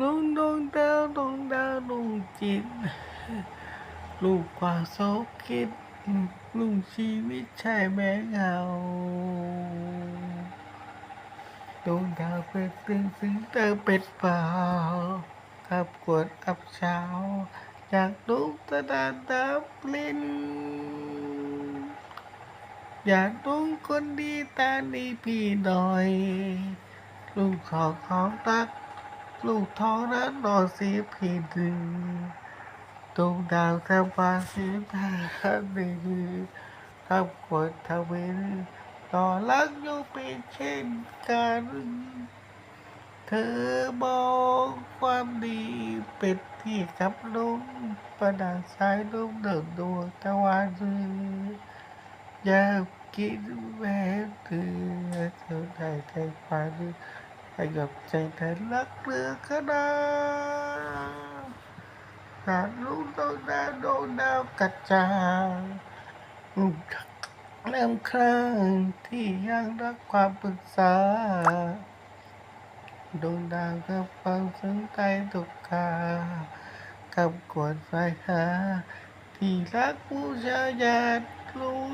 ลุงดวงดาวดวงดาวลุงจิต ลูกกว่าโซคิดลุงชีวิตใช่แม่เงาดวงดาวเป็นตึงซึ่งเตอเป็ดเปล่ากับกวดอับเช้าจากลูกตะดาดับลินอยากลุงคนดีตาดีพี่หน่อยลูกขอของรัก ลูกท้องรักรอเสียพี่ดึงดวงดาวสบายสีตาดีทำกดทวินต่อรักอยู่เป็นเช่นกัน เธอมองความดีเป็นที่กับลุงประดาสายลุงเดินดวงตะวันอยากกินแม่เธอเธอได้ใจฝัน ให้กับใจเธอรักเรือขนาดหาลุงต้องดาวโดนดาวกระจางเริ่มครั้งที่ยังรักความปรึกษาดวงดาวกับความสนใจทุกคากับกวดไฟหา ที่รักผู้ชายาติลุง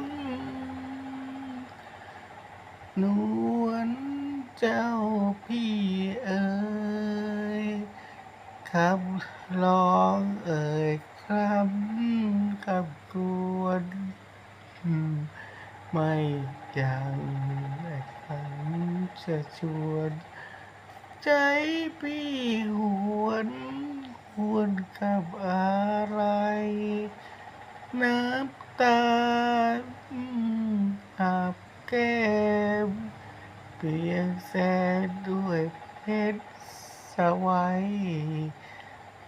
นวล เจ้าพี่เอ๋ยคำร้องเอ่ยคำคำกวนไม่ยังไม่ฟังจะชวน ใจพี่หวนหวนกับอะไร น้ำตาอืมอาบแก้ม เปลี่ยนแสนด้วยเพชรสวัย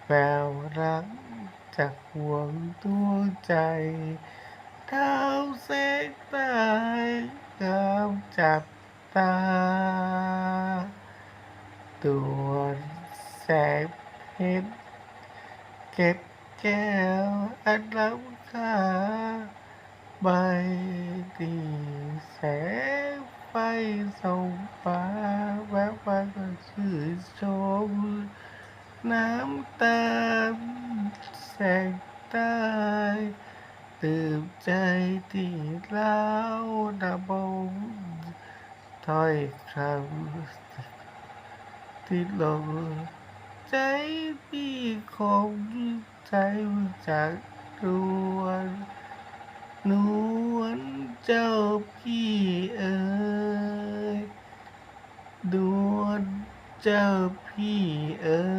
แววรักจากห่วงดวงใจเท้าแสงตายกำจับตาตัวแสงเพชรเก็บแก้วอันล้ำค่าใบดีแสง ส่งฟ้าแวววาก็ชื่นชม น้ำตาแสงใต้ตื่มใจที่เล่านบมถ้อยคำที่ลงใจพี่คงใจจากดวงนวลเจ้าพี่เอ๋ยดวล เจ้าพี่เอ๋ย